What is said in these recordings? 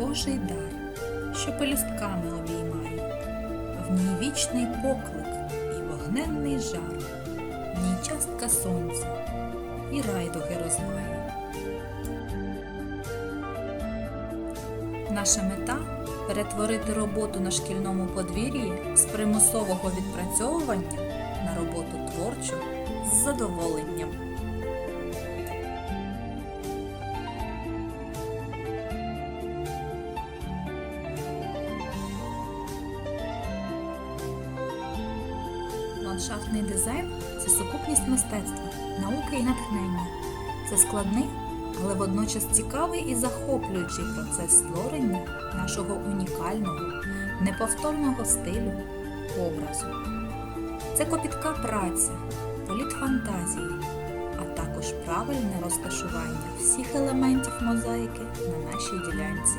Божий дар, що пелюстками обіймає, в ній вічний поклик і вогненний жар, в ній частка сонця і райдуги розмає. Наша мета перетворити роботу на шкільному подвір'ї з примусового відпрацьовування на роботу творчу з задоволенням. Ландшафтний дизайн це сукупність мистецтва, науки і натхнення. Це складний, але водночас цікавий і захоплюючий процес створення нашого унікального, неповторного стилю, образу. Це копітка праця, політ фантазії, а також правильне розташування всіх елементів мозаїки на нашій ділянці.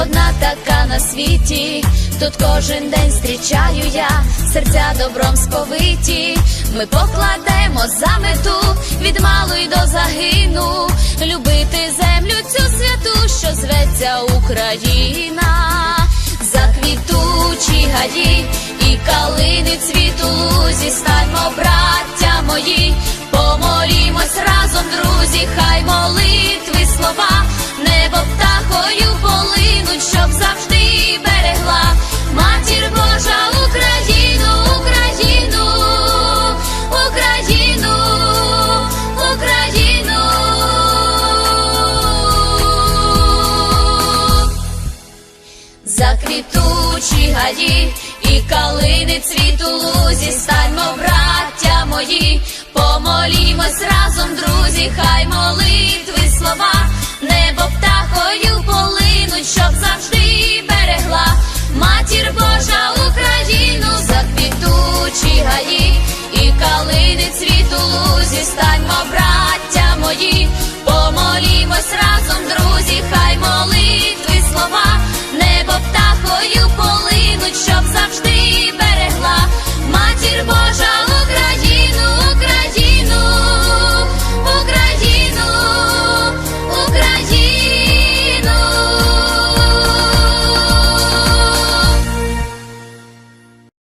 одна така на світі. Тут кожен день зустрічаю я, серця добром сповиті. Ми покладемо за мету. Від малу й до загину, любити землю цю святу, що зветься Україна, заквітучі гаї і калини цвіту. Лузі, станьмо, браття мої, помолімось разом, друзі, Заквітучі і калини цвіту лузі, станьмо, браття мої, помолімось разом, друзі, хай молитви слова, небо птахою полинуть, щоб завжди берегла. Матір Божа